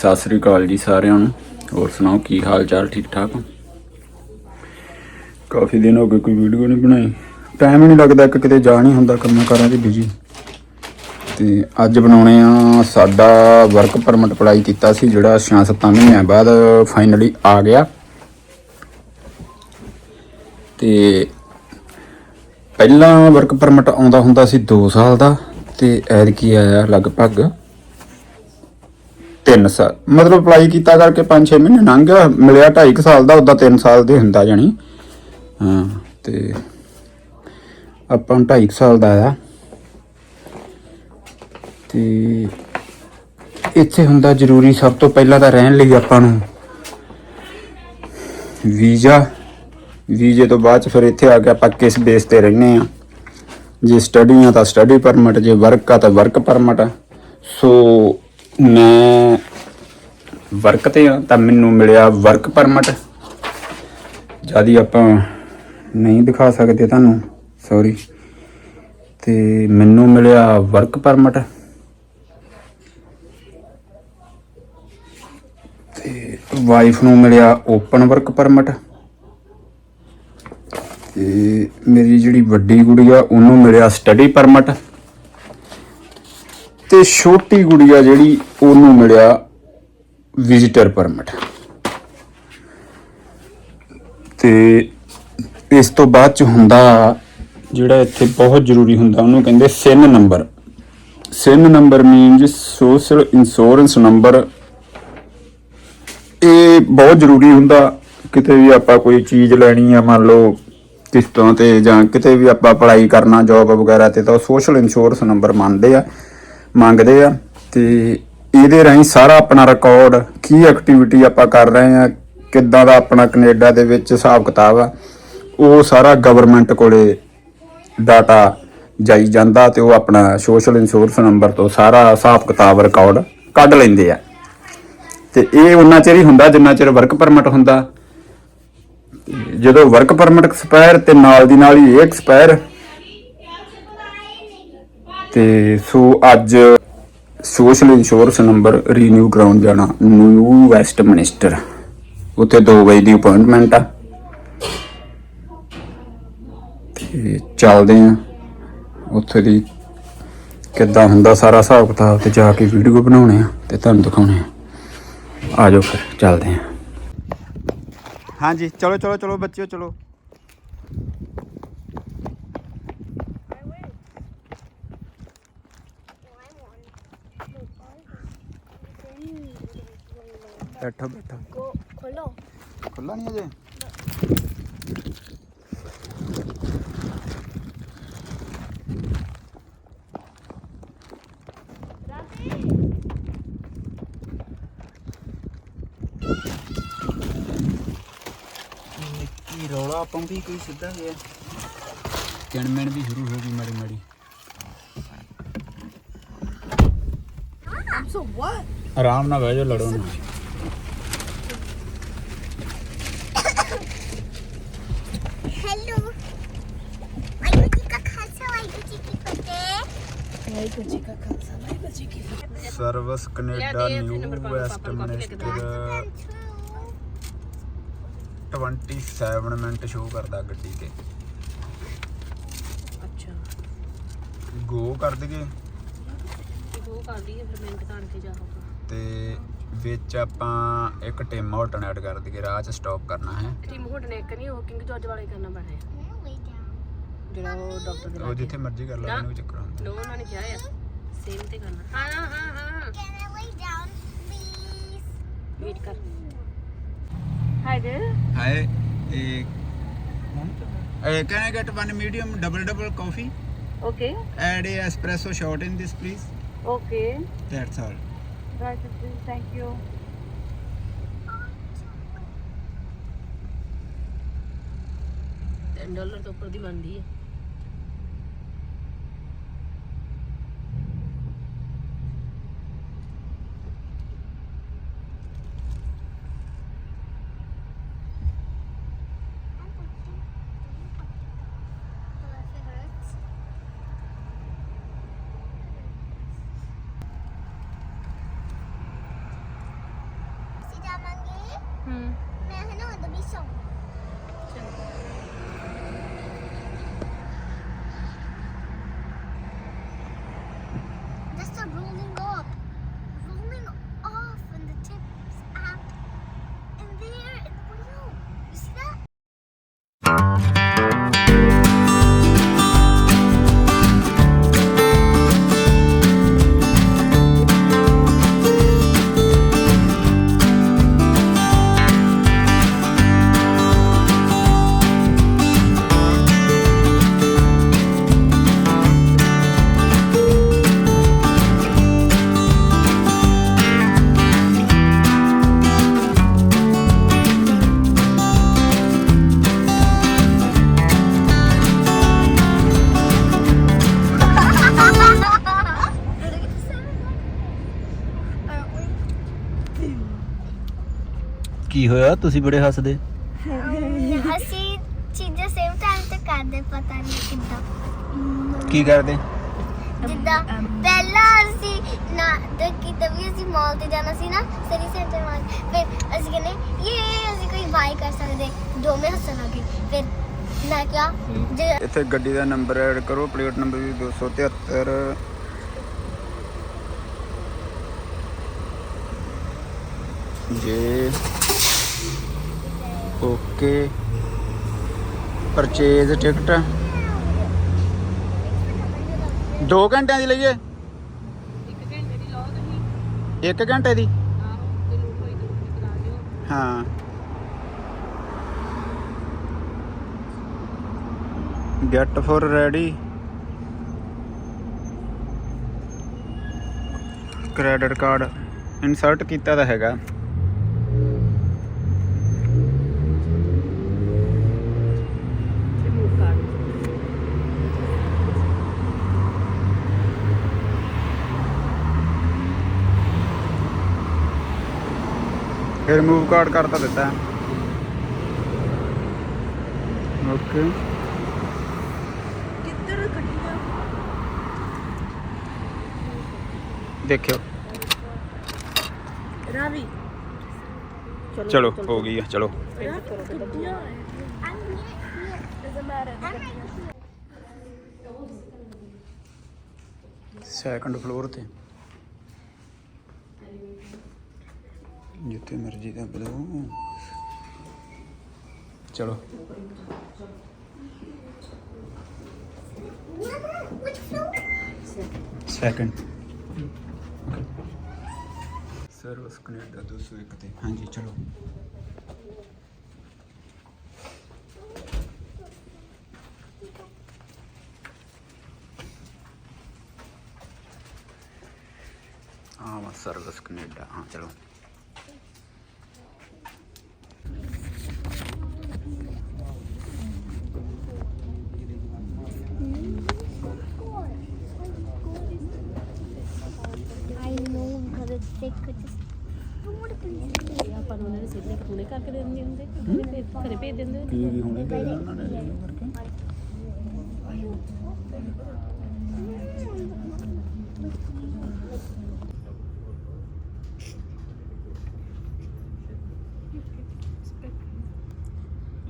ਸਤਿ ਸ੍ਰੀ ਅਕਾਲ ਜੀ ਸਾਰਿਆਂ ਨੂੰ। ਹੋਰ ਸੁਣਾਓ, ਕੀ ਹਾਲ ਚਾਲ, ਠੀਕ ਠਾਕ ਕਾਫੀ ਦਿਨ ਹੋ ਗਏ, ਕੋਈ ਵੀਡੀਓ ਨਹੀਂ ਬਣਾਈ। ਟਾਈਮ ਹੀ ਨਹੀਂ ਲੱਗਦਾ, ਇੱਕ ਕਿਤੇ ਜਾ ਨਹੀਂ ਹੁੰਦਾ ਕੰਮਾਂ ਕਾਰਾਂ 'ਚ ਬਿਜ਼ੀ ਤੇ ਅੱਜ ਬਣਾਉਣੇ ਆ ਸਾਡਾ ਵਰਕ ਪਰਮਿਟ ਅਪਲਾਈ ਕੀਤਾ ਸੀ, ਜਿਹੜਾ 6-7 ਮਹੀਨਿਆਂ ਬਾਅਦ ਫਾਈਨਲੀ ਆ ਗਿਆ। ਤੇ ਪਹਿਲਾਂ ਵਰਕ ਪਰਮਿਟ ਆਉਂਦਾ ਹੁੰਦਾ ਸੀ 2 ਸਾਲ ਦਾ, ਤੇ ਐਤਕੀ ਆਇਆ ਲਗਭਗ 3 ਸਾਲ ਮਤਲਬ ਅਪਲਾਈ ਕੀਤਾ ਕਰਕੇ 5-6 ਮਹੀਨੇ ਲੰਘ ਗਿਆ, ਮਿਲਿਆ 2.5 ਸਾਲ ਦਾ ਉਦਾਂ 3 ਸਾਲ ਦੇ ਹੁੰਦਾ ਜਾਣੀ। ਹਾਂ, ਤੇ ਆਪਾਂ 2.5 ਸਾਲ ਦਾ ਆਇਆ। ਤੇ ਇੱਥੇ ਹੁੰਦਾ ਜ਼ਰੂਰੀ ਸਭ ਤੋਂ ਪਹਿਲਾਂ ਤਾਂ ਰਹਿਣ ਲਈ ਆਪਾਂ ਨੂੰ ਵੀਜ਼ਾ। ਵੀਜ਼ੇ ਤੋਂ ਬਾਅਦ ਚ ਫਿਰ ਇੱਥੇ ਆ ਕੇ ਆਪਾਂ ਕਿਸ ਬੇਸ ਤੇ ਰਹਿੰਦੇ ਆ ਜੇ ਸਟੱਡੀ ਆ ਤਾਂ ਸਟੱਡੀ ਪਰਮਿਟ ਜੇ ਵਰਕ ਆ ਤਾਂ ਵਰਕ ਪਰਮਿਟ ਸੋ ਮੈਂ ਵਰਕ ਤੇ ਆ, ਤਾਂ ਮੈਨੂੰ ਮਿਲਿਆ ਵਰਕ ਪਰਮਿਟ ਜਿਆਦੀ ਆਪਾਂ ਨਹੀਂ ਦਿਖਾ ਸਕਦੇ ਤੁਹਾਨੂੰ ਸੌਰੀ ਤੇ ਮੈਨੂੰ ਮਿਲਿਆ ਵਰਕ ਪਰਮਿਟ ਤੇ ਵਾਈਫ ਨੂੰ ਮਿਲਿਆ ਓਪਨ ਵਰਕ ਪਰਮਿਟ ਤੇ ਮੇਰੀ ਜਿਹੜੀ ਵੱਡੀ ਗੁੜੀਆ, ਉਹਨੂੰ ਮਿਲਿਆ ਸਟੱਡੀ ਪਰਮਿਟ ਤੇ ਛੋਟੀ ਗੁੜੀਆ ਜਿਹੜੀ ਉਹਨੂੰ ਮਿਲਿਆ ਵਿਜ਼ਿਟਰ ਪਰਮਿਟ ਤੇ ਇਸ ਤੋਂ ਬਾਅਦ ਚ ਹੁੰਦਾ ਜਿਹੜਾ ਇੱਥੇ ਬਹੁਤ ਜ਼ਰੂਰੀ ਹੁੰਦਾ, ਉਹਨੂੰ ਕਹਿੰਦੇ SIN number SIN number means social insurance number ਇਹ ਬਹੁਤ ਜ਼ਰੂਰੀ ਹੁੰਦਾ, ਕਿਤੇ ਵੀ ਆਪਾਂ ਕੋਈ ਚੀਜ਼ ਲੈਣੀ ਆ, ਮੰਨ ਲਓ ਕਿਸ਼ਤਾਂ ਤੇ ਜਾਂ ਕਿਤੇ ਵੀ ਆਪਾਂ ਪੜਾਈ ਕਰਨਾ ਜੌਬ ਵਗੈਰਾ ਤੇ ਤਾਂ ਸੋਸ਼ਲ ਇੰਸ਼ੋਰੈਂਸ ਨੰਬਰ ਮੰਨਦੇ ਆ। ਮੰਗਦੇ ਆ ਤੇ ਇਹਦੇ ਰਾਹੀਂ ਸਾਰਾ ਆਪਣਾ ਰਿਕਾਰਡ ਕੀ ਐਕਟੀਵਿਟੀ ਆਪਾਂ ਕਰ ਰਹੇ ਆ, ਕਿੱਦਾਂ ਦਾ ਆਪਣਾ ਕੈਨੇਡਾ ਦੇ ਵਿੱਚ ਹਿਸਾਬ ਕਿਤਾਬ ਆ, ਉਹ ਸਾਰਾ ਗਵਰਨਮੈਂਟ ਕੋਲੇ ਡਾਟਾ ਜਾਈ ਜਾਂਦਾ ਤੇ ਉਹ ਆਪਣਾ ਸੋਸ਼ਲ ਇੰਸ਼ੋਰੈਂਸ ਨੰਬਰ ਤੋਂ ਸਾਰਾ ਹਿਸਾਬ ਕਿਤਾਬ ਰਿਕਾਰਡ ਕੱਢ ਲੈਂਦੇ ਆ। ਤੇ ਇਹ ਉਹਨਾਂ ਚਿਰ ਹੀ ਹੁੰਦਾ ਜਿੰਨਾ ਚਿਰ ਵਰਕ ਪਰਮਿਟ ਹੁੰਦਾ। ਜਦੋਂ ਵਰਕ ਪਰਮਿਟ ਐਕਸਪਾਇਰ ਤੇ ਨਾਲ ਦੀ ਨਾਲ ਹੀ ਇਹ ਐਕਸਪਾਇਰ ਤੇ ਸੋ ਅੱਜ ਸੋਸ਼ਲ ਇੰਸ਼ੋਰੈਂਸ ਨੰਬਰ ਰੀਨਿਊ ਕਰਾਉਣ ਜਾਣਾ, ਨਿਊ ਵੈਸਟ ਮਿਨਿਸਟਰ। ਉੱਥੇ 2 ਵਜੇ ਦੀ ਅਪਾਇੰਟਮੈਂਟ ਆ। ਤੇ ਚੱਲਦੇ ਆ। ਉੱਥੇ ਦੀ ਕਿੱਦਾਂ ਹੁੰਦਾ ਸਾਰਾ ਹਿਸਾਬ ਕਿਤਾਬ ਤੇ ਜਾ ਕੇ ਵੀਡੀਓ ਬਣਾਉਣੇ ਆ ਤੇ ਤੁਹਾਨੂੰ ਦਿਖਾਉਣੇ ਆ। ਆ ਜਾਓ ਫਿਰ, ਚੱਲਦੇ ਆ। ਹਾਂਜੀ, ਚਲੋ ਚਲੋ ਚਲੋ ਬੱਚਿਓ, ਚਲੋ। ਬੈਠੋ ਬੈਠੋ ਖੋਲੋ ਖੁੱਲਾ ਨਹੀਂ ਅਜੇ ਕੀ ਰੌਲਾ ਪਾਉਂਦੀ ਕੋਈ ਸਿੱਧਾ ਗਿਆ ਕਿਣਮਣ ਵੀ ਸ਼ੁਰੂ ਹੋ ਗਈ ਮਾੜੀ ਮਾੜੀ ਸੋ ਵਾਟ ਆਰਾਮ ਨਾਲ ਬਹਿ ਵਾਹਿਗੁਰੂ ਜੀ ਕਾ ਖਾਲਸਾ ਵਾਹਿਗੁਰੂ ਜੀ ਕੀ Fateh service Canada New Westminster 27 minute show ਕਰਦਾ ਗੱਡੀ ਤੇ। ਅੱਛਾ। ਗੋ ਕਰ ਦਈਏ? ਉਹ ਕਰ ਲਈਏ ਫਿਰ ਮੈਂ ਦੁਕਾਨ ਤੇ ਜਾਊਂਗਾ ਤੇ ਵਿੱਚ ਆਪਾਂ ਇੱਕ ਟਿਮ ਹੋਟਨ ਐਡ ਕਰ ਦਈਏ ਰਾਹ 'ਚ ਸਟਾਪ ਕਰਨਾ ਹੈ। ਕਰੀਮ ਹੋਟ ਨੇ ਇੱਕ ਨਹੀਂ ਉਹ ਕਿੰਗ ਜੋਜ ਵਾਲੇ ਕਰਨਾ ਪੈਣਾ ਹੈ। ਜਿਹੜਾ ਉਹ ਡਾਕਟਰ ਦੇ ਉਹ ਜਿੱਥੇ ਮਰਜ਼ੀ ਕਰ ਲਾ ਨਾ। ਮੈਨੂੰ ਚੱਕਰ ਹੁੰਦਾ ਨੋ ਉਹਨਾਂ ਨੇ ਕਿਹਾ ਆ। ਸੇਮ ਤੇ ਕਰਨਾ। ਹਾਂ ਹਾਂ ਹਾਂ Can I lay down, please? Wait ਕਰ। ਹਾਈ ਦੇ ਹਾਏ ਇਹ can I get one medium double double coffee okay add a espresso shot in this please okay that's all right thank you dollar ਤੋਂ ਉੱਪਰ ਦੀ ਬਣਦੀ ਹੈ ਕੀ ਹੋਇਆ? ਤੁਸੀਂ ਬੜੇ ਹੱਸਦੇ। ਅਸੀਂ ਚੀਜ਼ਾਂ ਸੇਮ ਟਾਈਮ ਤੇ ਕਰਦੇ ਪਤਾ ਨਹੀਂ ਕਿੱਦਾਂ। ਕੀ ਕਰਦੇ? ਜਿੱਦਾਂ ਪਹਿਲਾਂ ਅਸੀਂ ਨਾ ਤੇ ਕਿਤੇ ਵੀ ਅਸੀਂ ਮਾਲ ਤੇ ਜਾਣਾ ਸੀ ਨਾ ਸਰੀ ਸੈਂਟਰ ਮਾਲ ਫਿਰ ਅਸੀਂ ਕਹਿੰਦੇ ਇਹ ਅਸੀਂ ਕੋਈ ਬਾਈ ਕਰ ਸਕਦੇ। ਦੋਵੇਂ ਹੱਸਣ ਲੱਗੇ ਫਿਰ ਮੈਂ ਕਿਹਾ ਜੇ ਇੱਥੇ ਗੱਡੀ ਦਾ ਨੰਬਰ ਐਡ ਕਰੋ ਪਲੇਟ ਨੰਬਰ ਵੀ 273 ਜੇ ਓਕੇ। Purchase ticket. 2 ਘੰਟਿਆਂ ਦੀ ਲਈਏ? ਇੱਕ ਘੰਟੇ ਦੀ ਲਾਓ ਤੁਸੀਂ। 1 ਘੰਟੇ ਦੀ? ਹਾਂ। Get for ready. Credit card insert ਕੀਤਾ ਤਾਂ ਹੈਗਾ। ਫਿਰ ਰਿਮੂਵ ਕਾਰਡ ਕਰ ਤਾਂ ਦਿੱਤਾ। ਓਕੇ ਕਿੱਧਰ ਗੱਡੀਆਂ ਦੇਖਿਓ। ਰਾਵੀ। ਚਲੋ ਹੋ ਗਈ ਆ ਚਲੋ। ਸੈਕੰਡ ਫਲੋਰ ਤੇ। ਜਿੱਥੇ ਮਰਜ਼ੀ ਦਾ ਬਦੋ ਚਲੋ। ਸੈਕੰਡ ਸਰਵਿਸ ਕੈਨੇਡਾ 201 ਤੇ। ਹਾਂਜੀ, ਚਲੋ। ਹਾਂ ਸਰਵਿਸ ਕੈਨੇਡਾ ਹਾਂ, ਚਲੋ I know because they could ਇਹ ਆਪਾਂ ਨੂੰ ਉਹਨਾਂ ਨੇ ਸਿੱਧੇ ਕਪੂਨੇ ਕਰਕੇ ਦੇ ਦਿੰਦੇ ਹੁੰਦੇ ਘਰੇ ਭੇਜ- ਘਰੇ ਭੇਜ ਦਿੰਦੇ ਹੁੰਦੇ। ਕੀ ਕੀ ਹੁਣੇ ਦੇ ਦੇਣਾ ਉਹਨਾਂ ਨੇ renew ਕਰਕੇ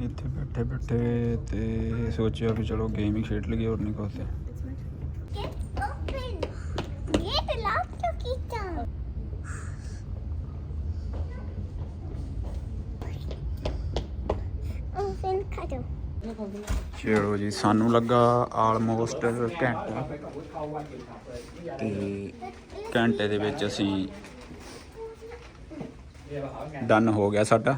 ਇੱਥੇ ਬੈਠੇ ਬੈਠੇ ਤੇ ਸੋਚਿਆ ਵੀ ਚਲੋ ਗੇਮ ਹੀ ਖੇਡ ਲਈਏ ਹੋਰ ਨਹੀਂ ਕੁਛ ਤੇ get open. Get lock to kita. Open cuddle. ਚਲੋ ਜੀ ਸਾਨੂੰ ਲੱਗਾ ਆਲਮੋਸਟ ਘੰਟਾ ਤੇ ਘੰਟੇ ਦੇ ਵਿੱਚ ਅਸੀਂ ਡਨ ਹੋ ਗਿਆ ਸਾਡਾ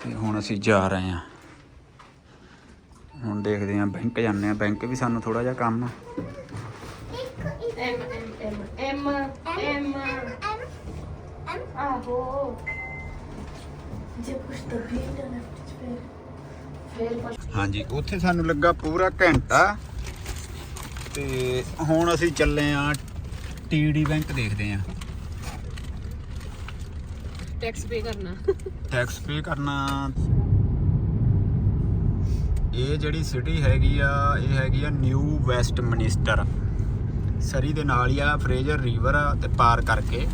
ਤੇ ਹੁਣ ਅਸੀਂ ਜਾ ਰਹੇ ਹਾਂ ਹੁਣ ਦੇਖਦੇ ਹਾਂ ਬੈਂਕ ਜਾਂਦੇ ਹਾਂ ਬੈਂਕ ਵੀ ਸਾਨੂੰ ਥੋੜਾ ਜਿਹਾ ਕੰਮ ਆ ਐਮ ਐਮ ਐਮ ਐਮ ਆਹੋ ਜੇ ਕੁਛ ਤਬੀਅਤ ਨਾ ਫਿਰ ਹਾਂਜੀ ਉੱਥੇ ਸਾਨੂੰ ਲੱਗਾ ਪੂਰਾ ਘੰਟਾ ਤੇ ਹੁਣ ਅਸੀਂ ਚੱਲੇ ਆ ਟੀਡੀ ਬੈਂਕ ਦੇਖਦੇ ਆ। ਟੈਕਸ ਪੇ ਕਰਨਾ। ਟੈਕਸ ਪੇ ਕਰਨਾ। ਇਹ ਜਿਹੜੀ ਸਿਟੀ ਹੈਗੀ ਆ ਇਹ ਹੈਗੀ ਆ ਨਿਊ ਵੈਸਟ ਮਨਿਸਟਰ ਸਰੀ ਦੇ ਨਾਲ ਹੀ ਆ ਫਰੇਜ਼ਰ ਰਿਵਰ ਆ ਤੇ ਪਾਰ ਕਰਕੇ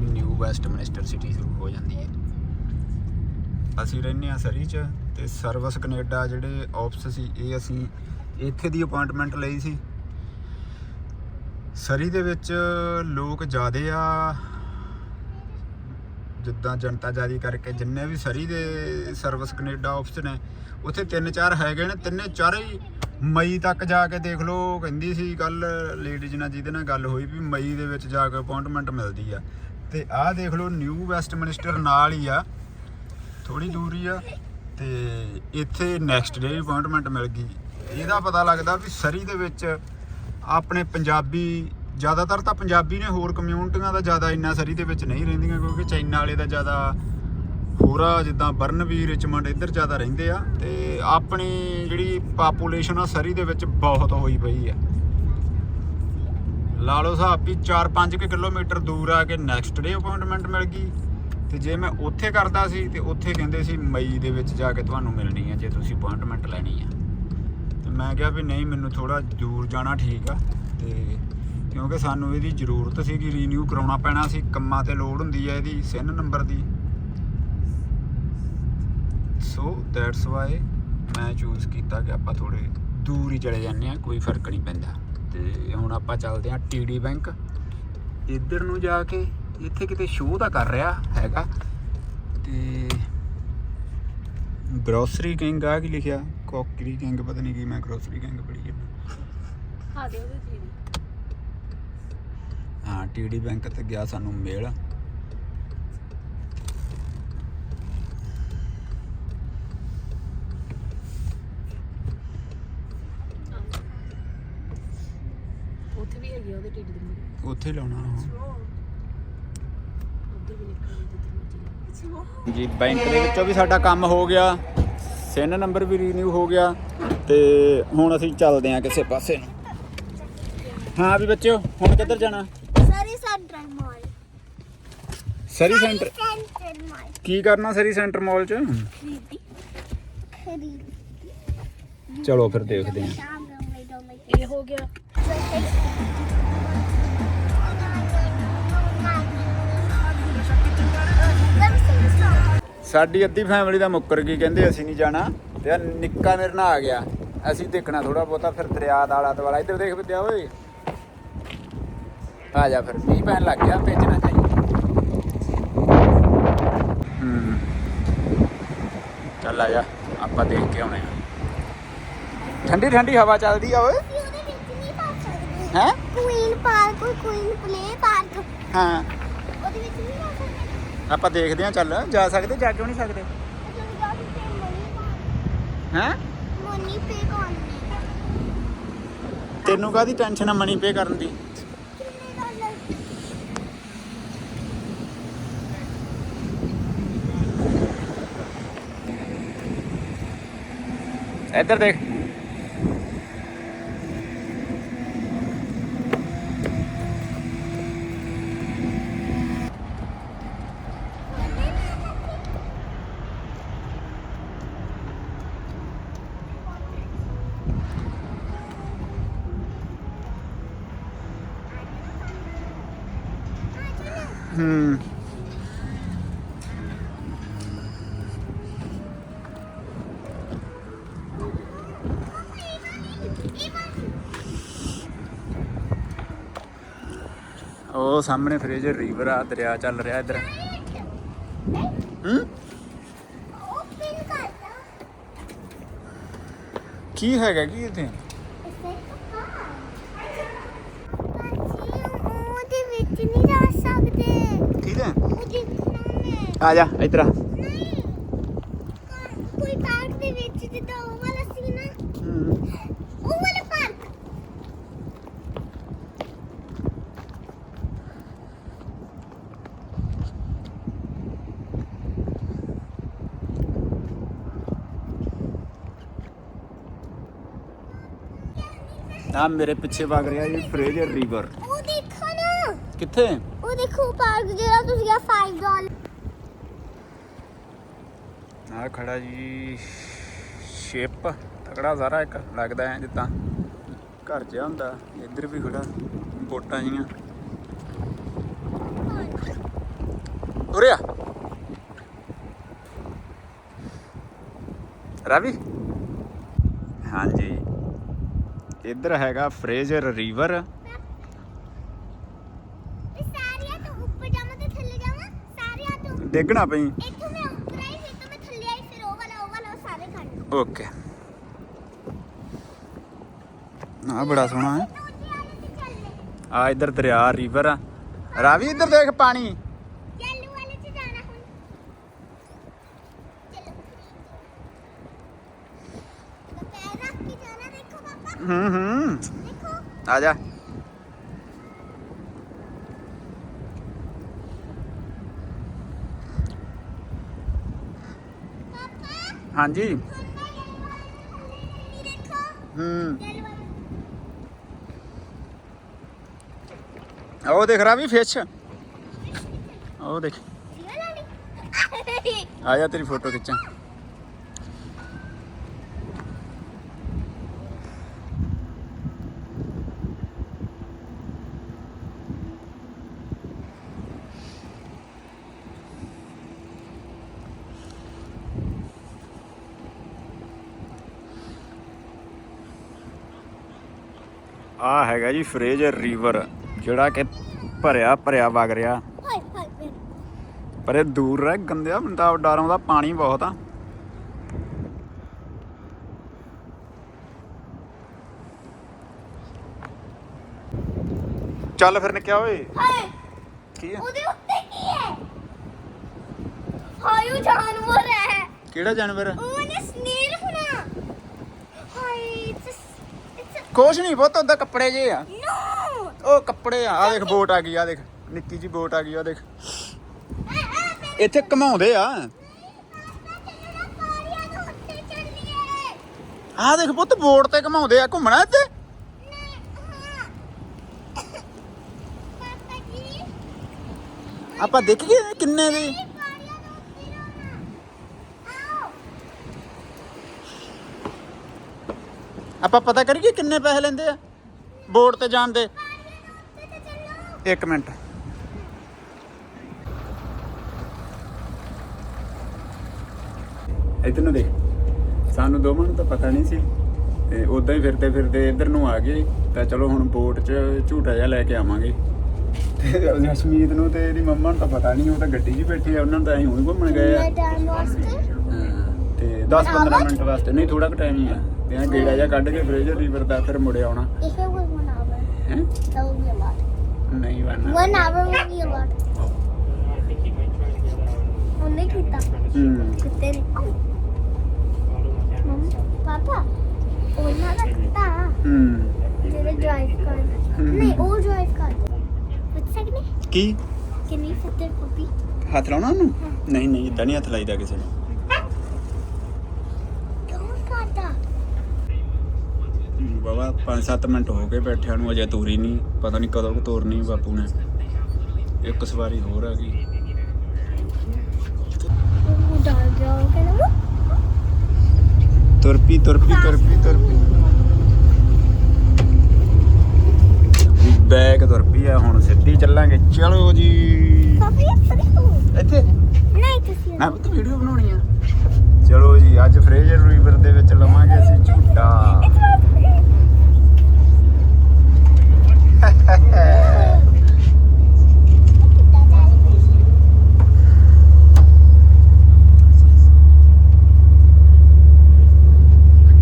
ਨਿਊ ਵੈਸਟ ਮਨਿਸਟਰ ਸਿਟੀ ਸ਼ੁਰੂ ਹੋ ਜਾਂਦੀ ਹੈ। ਅਸੀਂ ਰਹਿੰਦੇ ਆ ਸਰੀ ਚ। ਤੇ ਸਰਵਿਸ ਕੈਨੇਡਾ ਜਿਹੜੇ ਆਫਿਸ ਸੀ, ਇਹ ਅਸੀਂ ਇੱਥੇ ਦੀ ਅਪਾਇੰਟਮੈਂਟ ਲਈ ਸੀ। ਸਰੀ ਦੇ ਵਿੱਚ ਲੋਕ ਜ਼ਿਆਦੇ ਆ, ਜਿੱਦਾਂ ਜਨਤਾ ਜਾਰੀ ਕਰਕੇ ਜਿੰਨੇ ਵੀ ਸਰੀ ਦੇ ਸਰਵਿਸ ਕੈਨੇਡਾ ਆਫਿਸ ਨੇ, ਉੱਥੇ ਤਿੰਨ ਚਾਰ ਹੈਗੇ ਨੇ ਤਿੰਨੇ ਚਾਰੇ ਹੀ ਮਈ ਤੱਕ ਜਾ ਕੇ ਦੇਖ ਲਓ ਕਹਿੰਦੀ ਸੀ ਕੱਲ ਲੇਡੀਜ਼ ਨਾਲ ਜਿਹਦੇ ਨਾਲ ਗੱਲ ਹੋਈ ਵੀ ਮਈ ਦੇ ਵਿੱਚ ਜਾ ਕੇ ਅਪਾਇੰਟਮੈਂਟ ਮਿਲਦੀ ਆ। ਤੇ ਆਹ ਦੇਖ ਲਓ ਨਿਊ ਵੈਸਟਮਿਨਸਟਰ ਨਾਲ ਹੀ ਆ ਥੋੜੀ ਦੂਰ ਹੀ ਆ। ਤੇ ਇੱਥੇ ਨੈਕਸਟ ਡੇ ਅਪਾਇੰਟਮੈਂਟ ਮਿਲ ਗਈ। ਇਹਦਾ ਪਤਾ ਲੱਗਦਾ ਵੀ ਸਰੀ ਦੇ ਵਿੱਚ ਆਪਣੇ ਪੰਜਾਬੀ, ਜ਼ਿਆਦਾਤਰ ਤਾਂ ਪੰਜਾਬੀ ਨੇ ਹੋਰ ਕਮਿਊਨਿਟੀਆਂ ਦਾ ਜ਼ਿਆਦਾ ਇੰਨਾ ਸਰੀ ਦੇ ਵਿੱਚ ਨਹੀਂ ਰਹਿੰਦੀਆਂ ਕਿਉਂਕਿ ਚਾਈਨਾ ਵਾਲੇ ਦਾ ਜ਼ਿਆਦਾ ਹੋਰਾ ਜਿੱਦਾਂ ਬਰਨਵੀਰ, ਰਿਚਮੰਡ ਇੱਧਰ ਜ਼ਿਆਦਾ ਰਹਿੰਦੇ ਆ ਤੇ ਆਪਣੀ ਜਿਹੜੀ ਪਾਪੂਲੇਸ਼ਨ ਆ ਸਰੀ ਦੇ ਵਿੱਚ ਬਹੁਤ ਹੋਈ ਪਈ ਆ। ਲਾ ਲਓ ਹਿਸਾਬ ਵੀ 4-5 ਕਿਲੋਮੀਟਰ ਦੂਰ ਆ ਕੇ ਨੈਕਸਟ ਡੇ ਅਪਾਇੰਟਮੈਂਟ ਮਿਲ ਗਈ। ਤੇ ਜੇ ਮੈਂ ਉੱਥੇ ਕਰਦਾ ਸੀ ਤੇ ਉੱਥੇ ਕਹਿੰਦੇ ਸੀ ਮਈ ਦੇ ਵਿੱਚ ਜਾ ਕੇ ਤੁਹਾਨੂੰ ਮਿਲਣੀ ਹੈ ਜੇ ਤੁਸੀਂ ਅਪਾਇੰਟਮੈਂਟ ਲੈਣੀ ਆ। ਤੇ ਮੈਂ ਕਿਹਾ ਵੀ ਨਹੀਂ, ਮੈਨੂੰ ਥੋੜਾ ਦੂਰ ਜਾਣਾ ਠੀਕ ਆ ਤੇ ਕਿਉਂਕਿ ਸਾਨੂੰ ਇਹਦੀ ਜ਼ਰੂਰਤ ਸੀਗੀ ਰੀਨਿਊ ਕਰਾਉਣਾ ਪੈਣਾ ਸੀ, ਕੰਮਾਂ ਤੇ ਲੋੜ ਹੁੰਦੀ ਹੈ ਇਹਦੀ ਸਿਨ ਨੰਬਰ ਦੀ। ਸੋ ਦੈਟਸ ਵਾਈ ਮੈਂ ਚੂਜ਼ ਕੀਤਾ ਕਿ ਆਪਾਂ ਥੋੜੇ ਦੂਰ ਹੀ ਚਲੇ ਜਾਂਦੇ ਆ, ਕੋਈ ਫ਼ਰਕ ਨਹੀਂ ਪੈਂਦਾ। ਤੇ ਹੁਣ ਆਪਾਂ ਚੱਲਦੇ ਆ ਟੀਡੀ ਬੈਂਕ ਇੱਧਰ ਨੂੰ ਜਾ ਕੇ ਇੱਥੇ ਕਿਤੇ ਸ਼ੋਅ ਦਾ ਕਰ ਰਿਹਾ ਹੈਗਾ। ਤੇ ਗਰੋਸਰੀ ਕਿੰਗ ਆ ਕੀ ਲਿਖਿਆ? ਕੋਕਰੀ ਕਿੰਗ ਪਤਾ ਨਹੀਂ ਕੀ ਮੈਂ ਗਰੋਸਰੀ ਕਿੰਗ ਪੜੀ ਜਾਂਦਾ। ਆ ਦੇ ਉਹਦੇ ਜੀ। ਹਾਂ ਟੀਡੀ ਬੈਂਕ ਤੇ ਗਿਆ ਸਾਨੂੰ ਮੇਲ। ਉੱਥੇ ਵੀ ਹੈਗੀ ਆ ਉਹਦੇ ਟੀਡੀ ਦੇ। ਮੂਹਰੇ ਉੱਥੇ ਹੀ ਲਾਉਣਾ ਉੱਧਰ ਵੀ ਨਿਕਲ ਜਿੱਧਰ ਮਰਜ਼ੀ ਜੀ ਬੈਂਕ ਦੇ ਵਿੱਚੋਂ ਵੀ ਸਾਡਾ ਕੰਮ ਹੋ ਗਿਆ। ਸਿਨ ਨੰਬਰ ਵੀ ਰੀਨਿਊ ਹੋ ਗਿਆ ਤੇ ਹੁਣ ਅਸੀਂ ਚੱਲਦੇ ਹਾਂ ਕਿਸੇ ਪਾਸੇ। ਨੂੰ ਹਾਂ ਵੀ ਬੱਚਿਓ ਹੁਣ ਕਿੱਧਰ ਜਾਣਾ? ਸਰੀ ਸੈਂਟਰ ਮਾਲ। Surrey centre? ਮਾਲ। ਕੀ ਕਰਨਾ ਸਰੀ ਸੈਂਟਰ ਮਾਲ 'ਚ? ਖਰੀਦੀ। ਖਰੀਦ। ਚਲੋ ਫਿਰ ਦੇਖਦੇ ਹਾਂ। ਇਹ ਹੋ ਗਿਆ। ਸਾਡੀ ਅੱਧੀ ਫੈਮਿਲੀ ਦਾ ਮੁੱਕਰ ਗਈ ਕਹਿੰਦੇ ਅਸੀਂ ਨਹੀਂ ਜਾਣਾ। ਤੇ ਆਹ ਨਿੱਕਾ ਮੇਰੇ ਨਾਲ ਆ ਗਿਆ। ਅਸੀਂ ਦੇਖਣਾ ਥੋੜਾ ਬਹੁਤਾ ਫਿਰ ਦਰਿਆ ਦਾ ਆਲਾ ਦੁਆਲਾ। ਇੱਧਰ ਦੇਖ ਵਿਦਿਆ ਓਏ। ਆ ਜਾ ਫਿਰ ਮੀਂਹ ਪੈਣ ਲੱਗ ਗਿਆ ਭੇਜਣਾ ਚਾਹੀਦਾ। ਹੂੰ। ਚੱਲ ਆ ਜਾ ਆਪਾਂ ਦੇਖ ਕੇ ਆਉਣੇ ਆ। ਠੰਡੀ ਠੰਡੀ ਹਵਾ ਚੱਲਦੀ ਆ ਓਏ। ਹੈ? Queen Park Queen play park ਹਾਂ ਉਹਦੇ ਵਿੱਚ ਨਹੀਂ ਪਾ ਸਕਦੇ ਆਪਾਂ ਦੇਖਦੇ ਆ ਚੱਲ। ਜਾ ਸਕਦੇ? ਜਾ ਕਿਉਂ ਨਹੀਂ ਸਕਦੇ? ਹੈ? ਮਨੀ ਪੇ ਕਰਨੀ ਤੈਨੂੰ ਕਾਦੀ ਟੈਨਸ਼ਨ ਆ ਮਨੀ ਪੇ ਕਰਨ ਦੀ? ਕਿੰਨੇ ਇੱਧਰ ਦੇਖ। ਸਾਹਮਣੇ ਫਰੇਜ਼ਰ ਰੀਵਰ ਆ ਦਰਿਆ ਚੱਲ ਰਿਹਾ ਇੱਧਰ। ਹੂੰ? ਕੀ ਹੈਗਾ ਕੀ ਇੱਥੇ? ਇਸੇ ਉਹਦੇ ਵਿੱਚ ਨਹੀਂ ਜਾ ਸਕਦੇ। ਠੀਕ ਹੈ। ਆ ਜਾ ਇੱਧਰ ਆ। ਆ ਮੇਰੇ ਪਿੱਛੇ ਵਗ ਰਿਹਾ ਜੀ ਫਰੇਜ਼ਰ ਰਿਵਰ। ਉਹ ਦੇਖੋ ਨਾ। ਕਿੱਥੇ? ਉਹ ਦੇਖੋ ਪਾਰਕ ਜਿਹੜਾ ਤੁਸੀਂ ਆ 5 ਡਾਲਰ ਆ ਖੜਾ ਜੀ ਸ਼ਿਪ। ਤਕੜਾ ਸਾਰਾ ਇੱਕ ਲੱਗਦਾ ਐ ਜਿੱਦਾਂ। ਘਰ ਜਿਹਾ ਹੁੰਦਾ ਇੱਧਰ ਵੀ ਖੜਾ ਬੋਟਾਂ ਜੀਆਂ ਉਰਿਆ ਰਵੀ? ਹਾਂਜੀ। ਇੱਧਰ ਹੈਗਾ ਫਰੇਜ਼ਰ ਰਿਵਰ ਤੇ ਸਾਰਿਆਂ ਤੋਂ ਉੱਪਰ ਜਾਵਾਂ ਤੇ ਥੱਲੇ ਜਾਵਾਂ ਸਾਰਿਆਂ ਤੋਂ ਡੇਗਣਾ ਪਈ ਇੱਥੋਂ ਮੈਂ ਉੱਪਰ ਆਈ ਫਿਰ ਤੋਂ ਮੈਂ ਥੱਲੇ ਆਈ ਫਿਰ ਉਹ ਵਾਲਾ ਉਹ ਵਾਲਾ ਉਹ ਸਾਰੇ ਖੜ ਓਕੇ ਆ ਬੜਾ ਸੋਹਣਾ ਹੈ ਦੂਜੇ ਵਾਲੇ ਤੇ ਚੱਲੇ ਆ ਇੱਧਰ ਦਰਿਆ ਰਿਵਰ ਆ ਰਾਵੀ ਇੱਧਰ ਦੇਖ ਪਾਣੀ ਹੂੰ ਹੂੰ। ਦੇਖੋ ਆ ਜਾ। ਹਾਂਜੀ। ਹੂੰ। ਉਹ ਦੇਖ ਰਾਵੀ ਫਿਸ਼ ਉਹ ਦੇਖ। ਆ ਜਾ ਤੇਰੀ ਫੋਟੋ ਖਿੱਚਾਂ ਆ ਹੈਗਾ ਜੀ ਫਰੇਜ਼ਰ ਰਿਵਰ ਜਿਹੜਾ ਕਿ ਭਰਿਆ ਭਰਿਆ ਵਗ ਰਿਹਾ। ਪਰ ਇਹ ਦੂਰ ਰਹਿ ਗੰਦਿਆ ਬੰਦਾ ਡਰ ਆਉਂਦਾ ਪਾਣੀ ਬਹੁਤ ਆ। ਚੱਲ ਫਿਰ ਨਿਕਿਆ ਓਏ। ਕੀ ਆ? ਉਹਦੇ ਉੱਤੇ ਕੀ ਹੈ? ਉਹ ਜਾਨਵਰ ਹੈ। ਕਿਹੜਾ ਜਾਨਵਰ ਉਹਨੇ ਸਨੇਲ ਹੋਣਾ ਹਾਏ ਇਟਸ ਇਟਸ ਕੁਛ ਨਹੀਂ ਬਹੁਤ ਉਹਦਾ ਕੱਪੜੇ ਜੇ ਆ। ਨੋ ਉਹ ਕੱਪੜੇ ਆ ਆ ਦੇਖ ਬੋਟ ਆ ਗਈ ਆ ਦੇਖ। ਨਿੱਕੀ ਜੀ ਬੋਟ ਆ ਗਈ ਆ ਦੇਖ। ਇੱਥੇ ਘਮਾਉਂਦੇ ਆ। ਆ ਦੇਖ ਪੁੱਤ ਬੋਟ ਤੇ ਘਮਾਉਂਦੇ ਆ। ਘੁੰਮਣਾ ਇੱਥੇ? ਆਪਾਂ ਦੇਖੀਏ ਕਿੰਨੇ ਦੇ? ਆਪਾਂ ਪਤਾ ਕਰੀਏ ਕਿੰਨੇ ਪੈਸੇ ਲੈਂਦੇ ਆ? ਬੋਟ ਤੇ ਜਾਣ ਦੇ। ਇੱਕ ਮਿੰਟ। ਇੱਧਰ ਨੂੰ ਦੇਖ ਸਾਨੂੰ ਦੋਵਾਂ ਨੂੰ ਤਾਂ ਪਤਾ ਨਹੀਂ ਸੀ। ਤੇ ਉਦਾਂ ਹੀ ਫਿਰਦੇ ਫਿਰਦੇ ਇੱਧਰ ਨੂੰ ਆ ਗਏ। ਤਾਂ ਚਲੋ ਹੁਣ ਬੋਟ 'ਚ ਝੂਟਾ ਜਿਹਾ ਲੈ ਕੇ ਆਵਾਂਗੇ। ਤੇ ਜਸਮੀਤ ਨੂੰ ਤੇ ਇਹਦੀ ਮੰਮਾ ਨੂੰ ਤਾਂ ਪਤਾ ਨਹੀਂ ਉਹ ਤਾਂ ਗੱਡੀ 'ਚ ਹੀ ਬੈਠੇ ਆ। ਉਹਨਾਂ ਨੂੰ ਤਾਂ ਅਸੀਂ ਹੁਣੇ ਘੁੰਮਣ ਗਏ ਆ। ਤੇ 10-15 ਮਿੰਟ ਵਾਸਤੇ। ਨਹੀਂ ਥੋੜਾ ਕੁ ਟਾਈਮ ਹੀ ਆ। ਤੇ ਆ ਗੇੜਾ ਜਿਹਾ ਕੱਢ ਕੇ ਫਰੇਜ਼ਰ ਰਿਵਰ ਦਾ ਫਿਰ ਮੁੜੇ ਆਉਣਾ। If it was one hour, ਹੈ? that would be a lot. ਨਹੀਂ ਵਰਨਾ One hour would be a lot. ਉਹਨੇ ਕੀਤਾ। ਹੂੰ। ਕੁੱਤੇ ਨੇ। ਮੰਮ ਪਾਪਾ ਉਹਨਾਂ ਦਾ ਕੁੱਤਾ। ਹੂੰ। ਜਿਹੜੇ ਡਰਾਈਵ ਕਰਦੇ ਨਹੀਂ ਉਹ ਡਰਾਈਵ ਕਰਦੇ ਪੁੱਛ ਸਕਦੇ? ਕੀ? ਕਿ ਨਹੀਂ ਫੱਤੇ ਪੱਪੀ ਹੱਥ ਲਾਉਣਾ ਉਹਨੂੰ? ਨਹੀਂ ਨਹੀਂ ਇਦਾਂ ਨਹੀਂ ਹੱਥ ਲਾਈਦਾ ਕਿਸੇ ਨੂੰ ਕਿਉਂ ਕਰਦਾ ਬਾਬਾ 5-7 ਮਿੰਟ ਹੋ ਗਏ ਬੈਠਿਆਂ ਨੂੰ, ਅਜੇ ਤੋਰੀ ਨਹੀਂ, ਪਤਾ ਨਹੀਂ ਕਦੋਂ ਕੁ ਤੋਰਨੀ ਬਾਪੂ ਨੇ। ਇੱਕ ਸਵਾਰੀ ਹੋਰ ਆ ਗਈ। ਉਹ ਡਰ ਤੁਰਪੀ ਤੁਰਪੀ ਤੁਰਪੀ ਤੁਰਪੀ। ਬੈਗ ਤੁਰਪੀ ਆ, ਹੁਣ ਸਿੱਧੀ ਚੱਲਾਂਗੇ। ਚਲੋ ਜੀ। ਇੱਥੇ। ਨਹੀਂ ਤੁਸੀਂ ਨਾ ਪੁੱਤ ਵੀਡੀਓ ਬਣਾਉਣੀ ਆ। ਚਲੋ ਜੀ, ਅੱਜ ਫਰੇਜ਼ਰ ਰਿਵਰ ਦੇ ਵਿੱਚ ਲਵਾਂਗੇ ਅਸੀਂ ਝੂਟਾ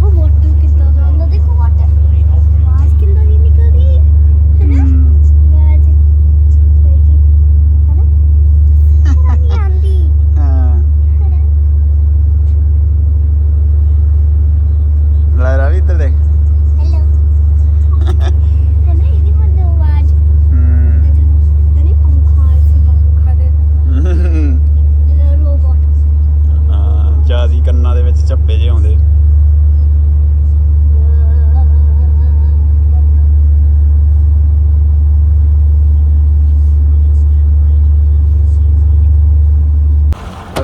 ਉਹ ਵਾਟਰ ਕਿੱਦਾਂ ਦਾ ਆਉਂਦਾ ਦੇਖੋ ਵਾਟਰ ਆਵਾਜ਼ ਕਿੰਨਾ ਦੀ ਨਿਕਲਦੀ ਹੈ ਹੈਨਾ ਆਵਾਜ਼ ਸਹੀ ਹੈਨਾ ਨਹੀਂ ਆਂਦੀ ਹਾਂ ਹੈਨਾ ਲੈ ਰਵੀ ਇੱਧਰ ਦੇਖ ਹੈਲੋ ਹੈਨਾ ਇਹਦੀ ਬੰਦੇ ਆਵਾਜ਼ ਹੂੰ ਨਹੀਂ ਪੰਖਾ ਸੀ ਪੰਖਾ ਦੇ ਜਿਹੜਾ ਰੋਬੋਟ ਹਾਂ ਜਿਆਦੀ ਕੰਨਾਂ ਦੇ ਵਿੱਚ ਝੱਪੇ ਜੇ ਆਉਂਦੇ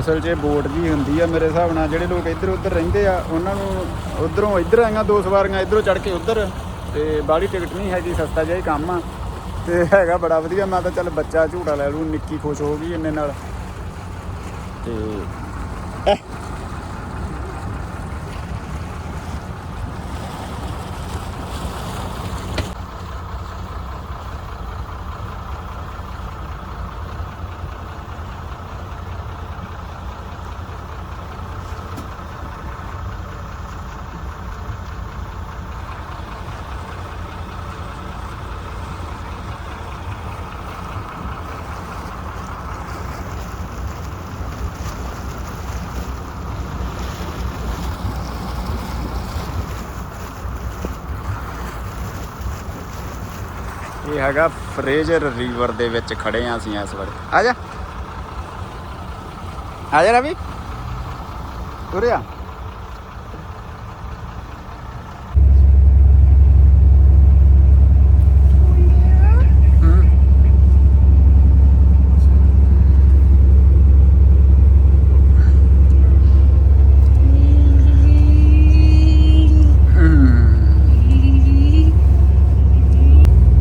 ਅਸਲ 'ਚ ਇਹ ਬੋਟ ਜੀ ਹੁੰਦੀ ਆ, ਮੇਰੇ ਹਿਸਾਬ ਨਾਲ ਜਿਹੜੇ ਲੋਕ ਇੱਧਰ ਉੱਧਰ ਰਹਿੰਦੇ ਆ, ਉਹਨਾਂ ਨੂੰ ਉਧਰੋਂ ਇੱਧਰ ਆਈਆਂ, ਦੋ ਸਵਾਰੀਆਂ ਇੱਧਰੋਂ ਚੜ ਕੇ ਉੱਧਰ, ਤੇ ਬਾਹਲੀ ਟਿਕਟ ਨਹੀਂ ਹੈਗੀ, ਸਸਤਾ ਜਿਹਾ ਹੀ ਕੰਮ ਆ, ਤੇ ਹੈਗਾ ਬੜਾ ਵਧੀਆ, ਮੈਂ ਤਾਂ ਚੱਲ ਬੱਚਾ ਝੂਟਾ ਲੈ ਲੂ ਨਿੱਕੀ ਖੁਸ਼ ਹੋ ਗਈ ਇੰਨੇ ਨਾਲ। ਤੇ ਇਹ ਹੈਗਾ, ਫਰੇਜ਼ਰ ਰਿਵਰ ਦੇ ਵਿੱਚ ਖੜੇ ਆ ਅਸੀਂ ਇਸ ਵੇਲੇ ਆ ਜਾ। ਆ ਜਾ ਰਵੀ। ਉਰੇ ਆ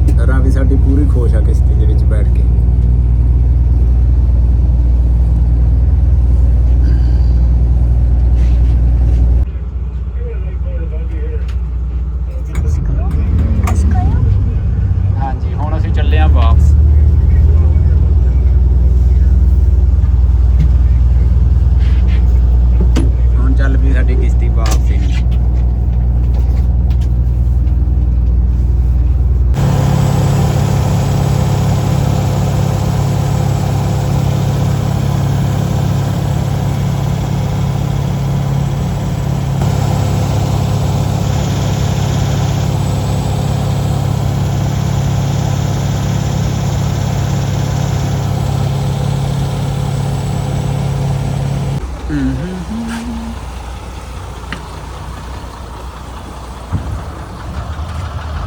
ਹੂੰ ਰਾਵੀ ਸਾਡੀ ਪੂਰੀ ਖੁਸ਼ ਆ ਕਿਸ਼ਤੀ ਦੇ ਵਿੱਚ ਬੈਠ ਕੇ ਹਾਂਜੀ ਹੁਣ ਅਸੀਂ ਚੱਲੇ ਆਂ ਵਾਪਸ ਹੁਣ ਚੱਲ ਪਈ ਸਾਡੀ ਕਿਸ਼ਤੀ ਵਾਪਸ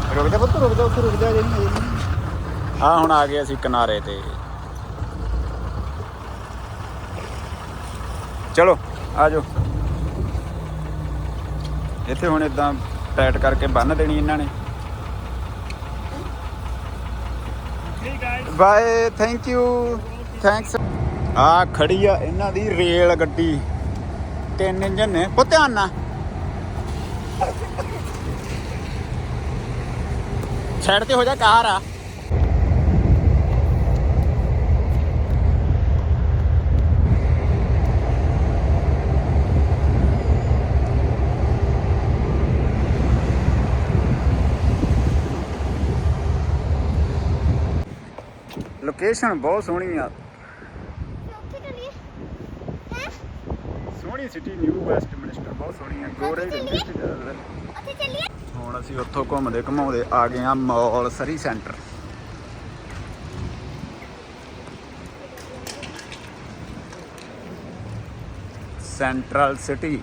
ਨੂੰ ਰੁਕ ਜਾ ਪੁੱਤ, ਰੁਕ ਜਾ, ਉੱਥੇ ਰੁਕ ਜਾ ਜਿਹੜੀ ਆ ਹੁਣ ਆ ਗਏ ਅਸੀਂ ਕਿਨਾਰੇ ਤੇ। ਚਲੋ, ਆ ਜਾਓ। ਇੱਥੇ ਹੁਣ ਇਦਾਂ ਟਾਈਟ ਕਰਕੇ ਬੰਨ ਦੇਣੀ ਇਹਨਾਂ ਨੇ। ਬਾਏ ਥੈਂਕ ਯੂ ਥੈਂਕਸ ਆ ਖੜੀ ਆ ਇਹਨਾਂ ਦੀ ਰੇਲ ਗੱਡੀ। ਤਿੰਨ ਇੰਜਨ ਨੇ। ਪੁੱਤ ਧਿਆਨ ਨਾਲ। ਸਾਈਡ ਤੇ ਹੋ ਜਾ ਕਾਰ ਆ ਲੋਕੇਸ਼ਨ ਬਹੁਤ ਸੋਹਣੀ ਆ ਉੱਥੇ ਚੱਲੀਏ ਹੈ ਸੋਹਣੀ ਸਿਟੀ ਨਿਊ ਵੈਸਟ ਮਿਨਿਸਟਰ ਬਹੁਤ ਸੋਹਣੀ ਹੁਣ ਅਸੀਂ ਉੱਥੋਂ ਘੁੰਮਦੇ ਘਮਾਉਂਦੇ ਆ ਗਏ ਆ mall Surrey centre. Central city.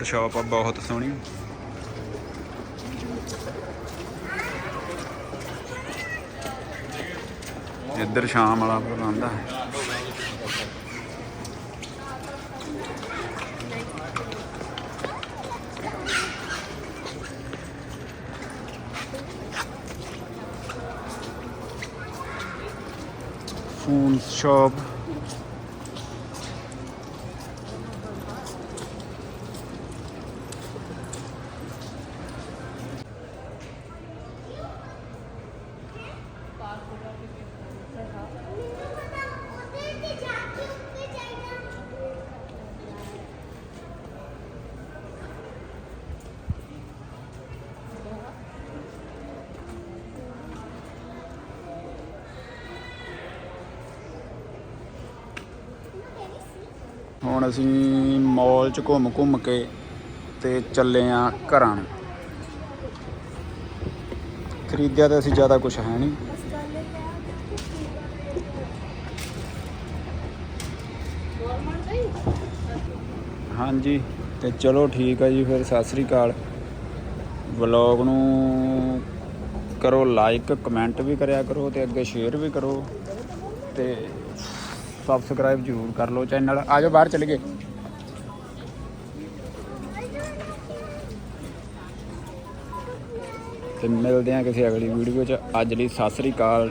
Flower shop ਆ ਬਹੁਤ ਸੋਹਣੀ। ਇੱਧਰ ਸ਼ਾਮ ਵਾਲਾ ਪ੍ਰਬੰਧ ਆ। Phone shop. ਹੁਣ ਅਸੀਂ ਮਾਲ 'ਚ ਘੁੰਮ ਘੁੰਮ ਕੇ ਤੇ ਚੱਲੇ ਆ ਘਰਾਂ ਨੂੰ। ਖਰੀਦਿਆ ਤਾਂ ਅਸੀਂ ਜ਼ਿਆਦਾ ਕੁਝ ਹੈ ਨਹੀਂ। ਹਾਂਜੀ, ਤੇ ਚਲੋ ਠੀਕ ਆ ਜੀ, ਫਿਰ ਸਤਿ ਸ੍ਰੀ ਅਕਾਲ। ਵਲੌਗ ਨੂੰ ਕਰੋ ਲਾਈਕ ਕਮੈਂਟ ਵੀ ਕਰਿਆ ਕਰੋ ਤੇ ਅੱਗੇ ਸ਼ੇਅਰ ਵੀ ਕਰੋ। ਤੇ ਸਬਸਕ੍ਰਾਈਬ ਜ਼ਰੂਰ ਕਰ ਲਓ ਚੈਨਲ। ਆ ਜਾਓ ਬਾਹਰ ਚਲੇ ਗਏ। ਤੇ ਮਿਲਦੇ ਹਾਂ ਕਿਸੇ ਅਗਲੀ ਵੀਡੀਓ 'ਚ। ਅੱਜ ਲਈ ਸਤਿ ਸ੍ਰੀ ਅਕਾਲ।